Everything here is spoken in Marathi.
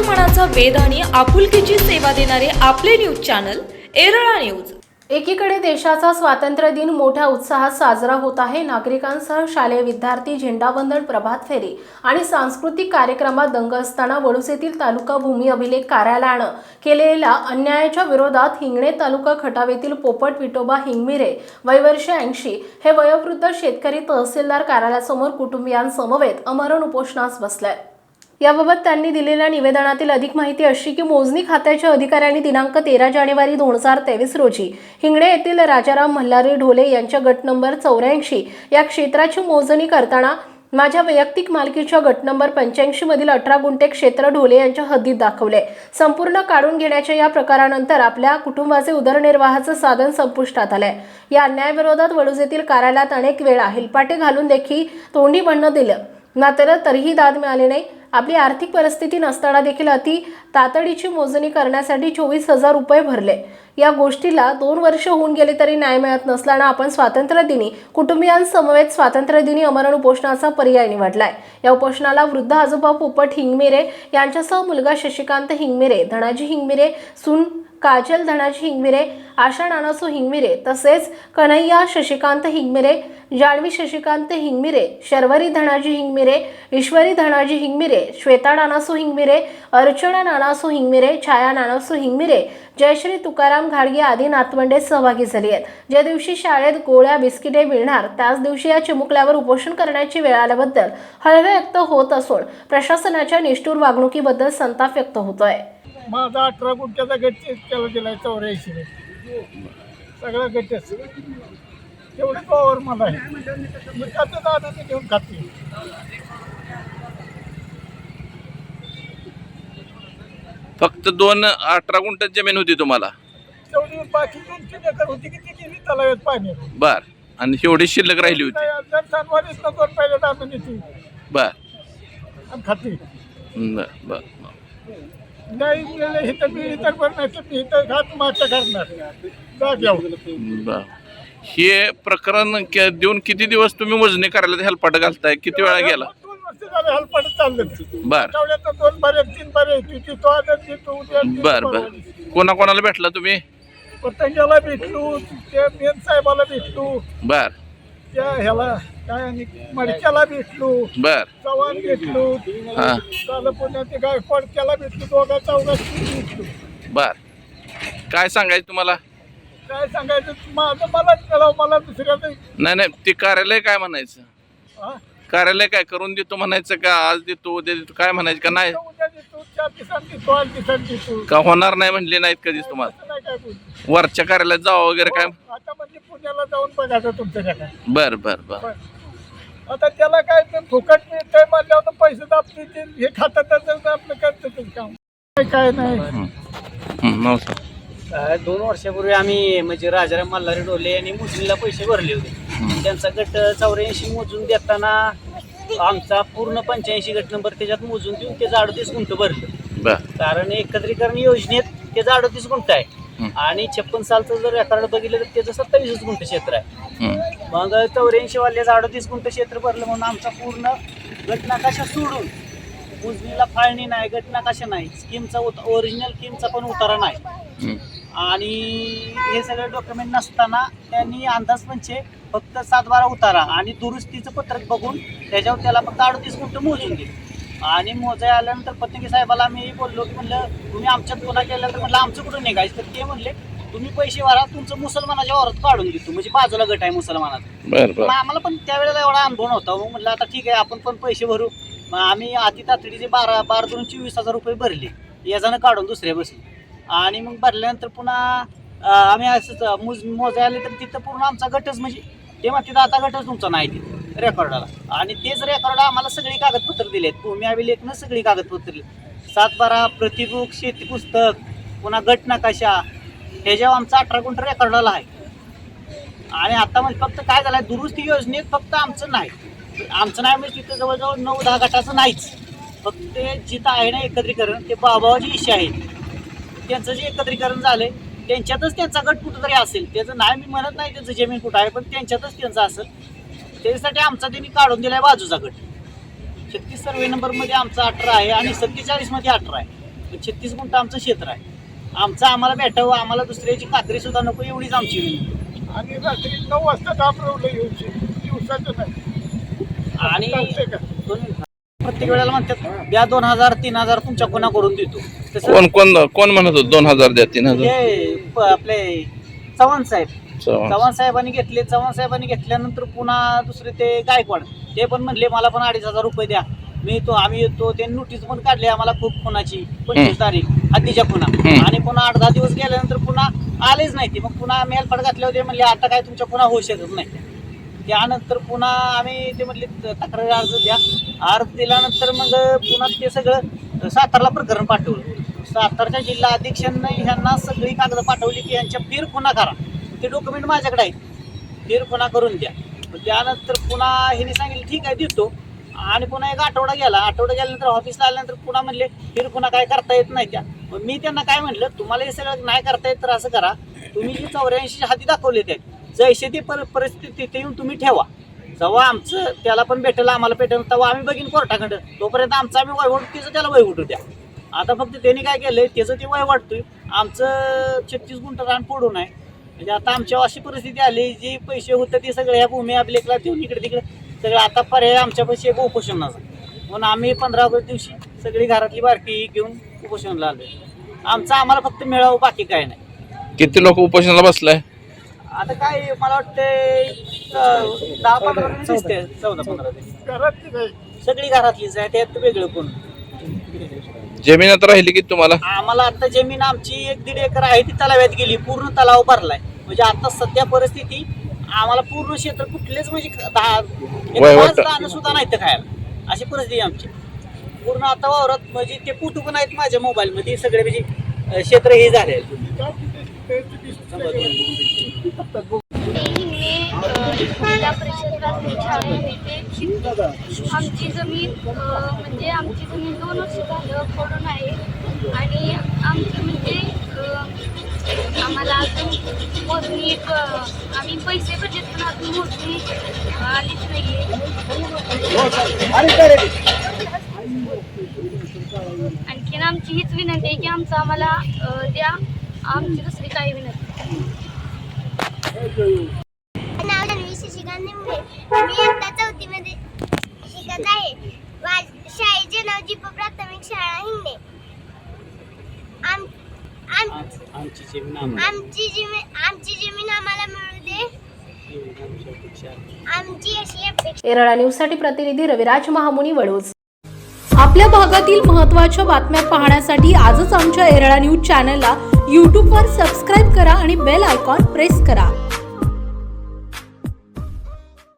मनाचा वेध आणि आपुलकीची सेवा देणारे आपले न्यूज चॅनल एरळा न्यूज. एकीकडे देशाचा स्वातंत्र्य दिन मोठ्या उत्साहात साजरा होत आहे. नागरिकांसह शालेय विद्यार्थी झेंडावंदन प्रभात फेरी आणि सांस्कृतिक कार्यक्रमात दंग असताना वडूस येथील तालुका भूमी अभिलेख कार्यालयानं केलेल्या अन्यायाच्या विरोधात हिंगणे तालुका खटावेतील पोपट विटोबा हिंगमिरे वयवर्ष ऐंशी हे वयोवृद्ध शेतकरी तहसीलदार कार्यालयासमोर कुटुंबियांसमवेत अमरण उपोषणास बसले. याबाबत त्यांनी दिलेल्या निवेदनातील अधिक माहिती अशी की मोजणी खात्याच्या अधिकाऱ्यांनी दिनांक तेरा जानेवारी दोन हजार तेवीस रोजी हिंगणे येथील राजाराम मल्हारी ढोले यांच्या गट नंबर चौऱ्याऐंशी या क्षेत्राची मोजणी करताना माझ्या वैयक्तिक मालकीच्या गट नंबर पंच्याऐंशी मधील अठरा गुंठे क्षेत्र ढोले यांच्या हद्दीत दाखवले. संपूर्ण काढून घेण्याच्या या प्रकारानंतर आपल्या कुटुंबाचे उदरनिर्वाहाचं साधन संपुष्टात आलंय. या अन्यायाविरोधात वडूज येथील कार्यालयात अनेक वेळा हेलपाटे घालून देखील तोंडी म्हणणं दिलं. मात्र तरीही दाद मिळाली नाही. आपली आर्थिक परिस्थिती नसताना देखील अति तातडीची मोजणी करण्यासाठी चोवीस हजार रुपये भरले. या गोष्टीला दोन वर्ष होऊन गेले तरी न्याय मिळत नसल्यानं आपण स्वातंत्र्यदिनी कुटुंबियांसमवेत स्वातंत्र्यदिनी अमरण उपोषणाचा पर्याय निवडलाय. या उपोषणाला वृद्ध आजोबा पोपट हिंगमिरे यांच्यासह मुलगा शशिकांत हिंगमिरे धनाजी हिंगमिरे सून काजल धनाजी हिंगमिरे आशा नानासू हिंगमिरे तसेच कन्हैया शशिकांत हिंगमिरे जान्हवी शशिकांत हिंगमिरे शर्वरी धनाजी हिंगमिरे ईश्वरी धनाजी हिंगमिरे श्वेता नानासू हिंगमिरे अर्चना नानासू हिंगमिरे छाया नानासू हिंगमिरे जयश्री तुकाराम घाडगे आदी नातवंडे सहभागी झाली आहेत. ज्या दिवशी शाळेत गोळ्या बिस्किटे मिळणार त्याच दिवशी या चिमुकल्यावर उपोषण करण्याची वेळ आल्याबद्दल हळवे व्यक्त होत असून प्रशासनाच्या निष्ठूर वागणुकीबद्दल संताप व्यक्त होतोय. माझा अठरा गुंठ्याचा गट त्याला दिलाय चौऱ्याऐंशी सगळा गटच तेवढी पॉवर मला आहे. मी खाते दादा ते घेऊन खाते. फक्त दोन अठरा गुंठ जमीन होती तुम्हाला? तेवढी बाकी दोन तीन एकर होती की ती गेली तलाव्यात पाणी. बर. आणि एवढी शिल्लक राहिली होती. सणवारीच नको पहिले दादा नेते बर. आणि खाते. बर बर. नाही मिळालं इथं मी इतर तर मी इथं खात मागच्या करणार जाग्यावर बर. हे प्रकरण के- देऊन किती दिवस तुम्ही मोजणी करायला हेलपाट घालताय? किती वेळा गेला? दोन वर्ष झाले हलपट चाललं बर. आठवड्यात दोन बरे तीन बरे तो उद्या बर बर. देतो. कोणा कोणाला भेटला तुम्ही? पतंगाला भेटलो त्या मेन साहेबाला भेटलो. बर. त्या ह्याला काय आणि मडक्याला भेटलो बर. चव्हाण भेटलो हा. झालं पुण्यात ते गायकवाड त्याला भेटलो दोघा चौघा भेटलो. बर. काय सांगायचं तुम्हाला? काय सांगायचं? माझं मलाच कळावं मला दुसऱ्याचं नाही नाही ते कार्यालय काय म्हणायचं? हा? कार्यालय काय करून देतो म्हणायचं का? आज देतो उद्या देतो काय म्हणायचं का? नाही. उद्या देतो चार दिवसांनी देतो आठ दिवसांनी देतो. का होणार नाही म्हणले नाहीत कधीच तुम्हाला? असं नाही काय वरच्या कार्यालयात जावं वगैरे काय? आता पुण्याला जाऊन बघायचं तुमच्याकडे. बर बर बर. आता त्याला काय ते फुकट मिळतंय म्हणल्यावर तर पैसे दाबते ते हे खातात त्याचं आपलं करतं ते काम. काय काय नाही. हं, अ, दोन वर्षापूर्वी आम्ही म्हणजे राजाराम मल्हारी डोले यांनी मोजणीला पैसे भरले होते. त्यांचा गट चौऱ्याऐंशी मोजून देताना आमचा पूर्ण पंच्याऐंशी गट नंबर त्याच्यात मोजून देऊन त्याचं अडतीस गुंठ भरलं. बर. कारण एकत्रीकरण योजनेत त्याचं अडतीस गुंठ आहे. आणि छप्पन सालचं जर रेकॉर्ड बघितलं तर त्याचं सत्तावीसच गुंठ क्षेत्र आहे. हं, मग चौऱ्याऐंशी वाल्याचं अडतीस गुंठ क्षेत्र भरलं म्हणून आमचा पूर्ण गट नकाशा सोडून मोजणीला फाळणी नाही गट नकाशा नाही स्कीमचा ओरिजिनल स्कीमचा पण उतारा नाही. आणि हे सगळे डॉक्युमेंट नसताना त्यांनी अंदाजपंचे फक्त सात बारा उतारा आणि दुरुस्तीचं पत्रक बघून त्याच्यावर त्याला फक्त अडतीस गुंठ मोजून दिले. आणि मोजाय आल्यानंतर पत्रिके साहेबाला मी बोललो की म्हणलं तुम्ही आमच्यात गुन्हा केला तर म्हटलं आमचं कुठं निघायचं? तर ते म्हणले तुम्ही पैसे भरा तुमचं मुसलमानाच्या वरात काढून देतो. म्हणजे बाजूला गट आहे मुसलमानाचा. बर बर. मग आम्हाला पण त्यावेळेला एवढा अनुभव नव्हता. मग म्हटलं आता ठीक आहे आपण पण पैसे भरू. मग आम्ही अति तातडीचे बारा बारा दोन चोवीस हजार रुपये भरले. याच्यानं काढून दुसऱ्या बसले. आणि मग भरल्यानंतर पुन्हा अं, आम्ही असंच मोज मोजाय आले तर तिथं पूर्ण आमचा गटच म्हणजे ते म्हणते आता गटच तुमचा नाही तिथं. रेकॉर्डाला. आणि तेच रेकॉर्ड आम्हाला सगळी कागदपत्र दिलेत भूमी अभिलेखनं सगळी कागदपत्र दिली सातबारा प्रतिबुक शेती पुस्तक पुन्हा गट नकाशा ह्याच्यावर आमचा अठरा गुंठ रेकॉर्डाला आहे. आणि आता म्हणजे फक्त काय झालंय दुरुस्ती योजनेत फक्त आमचं नाही. आमचं नाही म्हणजे तिथं जवळजवळ नऊ दहा गटाचं नाहीच. फक्त ते जिथं आहे ना एकत्रीकरण ते बाबाची इच्छा आहे त्यांचं जे एकत्रीकरण झालंय त्यांच्यातच त्यांचा गट कुठंतरी असेल. त्याचं नाही मी म्हणत नाही त्यांचं जमीन कुठं आहे पण त्यांच्यातच त्यांचं असेल. त्याच्यासाठी आमचा त्यांनी काढून दिलाय बाजूचा गट. छत्तीस सर्वे नंबरमध्ये आमचा अठरा आहे आणि सत्तेचाळीसमध्ये अठरा आहे. छत्तीस गुंठ आमचं क्षेत्र आहे. आमचं आम्हाला भेटावं आम्हाला दुसऱ्याची कात्री सुद्धा नको एवढीच आमची विनंती. आणि रात्री नऊ वाजता दाबरवलं दिवसाचं नाही. आणि प्रत्येक वेळेला म्हणतात द्या दोन हजार तीन हजार तुमच्या कोणा करून देतो. तसं कोण कोण कोण म्हणत होत दोन हजार द्या तीन हजार हे प- आपले चव्हाण साहेब. चव्हाण. साहेबांनी घेतले चव्हाण साहेबांनी घेतल्यानंतर पुन्हा दुसरे ते गायकवाड ते पण म्हणले मला पण अडीच हजार रुपये द्या. मी तो आम्ही येतो ते नोटीस पण काढली आम्हाला खूप खुनाची पंचवीस तारीख हद्दीच्या खुना. आणि पुन्हा आठ दहा दिवस गेल्यानंतर पुन्हा आलेच नाही ते. मग पुन्हा आम्ही हेल्पड घातल्यावर ते म्हणले आता काय तुमच्या पुन्हा होऊ शकत नाही. त्यानंतर पुन्हा आम्ही ते म्हणले तक्रारी अर्ज द्या. अर्ज दिल्यानंतर मग पुन्हा ते सगळं सातारला प्रकरण पाठवलं. सातारच्या जिल्हा अधीक्षांना ह्यांना सगळी कागद पाठवली की यांच्या फिर खुना करा. ते डॉक्युमेंट माझ्याकडे आहेत. ते पुन्हा करून द्या. मग त्यानंतर पुन्हा ह्यांनी सांगितलं ठीक आहे देतो. आणि पुन्हा एक आठवडा गेला. आठवडा गेल्यानंतर ऑफिसला आल्यानंतर पुन्हा म्हणले फिर पुन्हा काय करता येत नाही त्या मग मी त्यांना काय म्हटलं तुम्हाला हे सगळं नाही करता येत तर असं करा. तुम्ही जी चौऱ्याऐंशी हाती दाखवले ते जैसे ती पर परिस्थिती तिथे येऊन तुम्ही ठेवा. जेव्हा आमचं त्याला पण भेटेल आम्हाला भेटेल तेव्हा आम्ही बघीन कोर्टाकडं. तोपर्यंत आमचं आम्ही वयवट तिचं त्याला वयवट द्या. आता फक्त त्यांनी काय केलंय त्याचं ते वय वाटतोय आमचं छत्तीस गुंठ रान पडून आहे. म्हणजे आता आमच्यावर अशी परिस्थिती आली जी पैसे होते ते सगळे ह्या भूमी अभिलेखला देऊन इकडे तिकडे सगळं आता पर्याय आमच्या पैसे एक उपोषणाचा. म्हणून आम्ही पंधरा ऑगस्ट दिवशी सगळी घरातली बारकी घेऊन उपोषणाला आलोय. आमचं आम्हाला फक्त मिळावं बाकी काय नाही. किती लोक उपोषणाला बसलाय? आता काय मला वाटतंय अं, दहा पंधरा दिवस दिसते चौदा पंधरा दिवस सगळी घरातलीच आहे त्यात वेगळं कोण? जमीन राहिली की तुम्हाला? आम्हाला आता जमीन आमची एक दीड एकर आहे ती तलाव्यात गेली पूर्ण तलाव भरलाय. म्हणजे आता सध्या परिस्थिती आम्हाला पूर्ण क्षेत्र कुठलेच म्हणजे दहा. दाणं सुद्धा नाही तर खायला. अशी परिस्थिती आहे आमची. पूर्ण आता वावरात म्हणजे ते फोटो पण आहेत माझ्या मोबाईल मध्ये सगळे म्हणजे क्षेत्र हे झाले जिल्हा परिषद प्राथमिक शाळेमध्ये शिकतो आमची जमीन म्हणजे आमची जमीन दोन वर्ष झालं पडून आहे. आणि आमची म्हणजे आम्हाला अजून मोजणी एक आम्ही पैसे भरले पण अजून मोजणी आलीच नाही आणखीन आमची हीच विनंती आहे की आमचं आम्हाला द्या. आमची दुसरी काही विनंती. जमीन आमची जमीन आमची जमीन आम्हाला मिळू दे. आमची अशी अपेक्षा. एरळा न्यूजसाठी प्रतिनिधी रविराज महामुनी वडोज आपल्या भागातील महत्त्वाच्या बातम्या पाहण्यासाठी आजच आमच्या एरळा न्यूज चॅनलला यूट्यूबवर सबस्क्राईब करा आणि बेल आयकॉन प्रेस करा.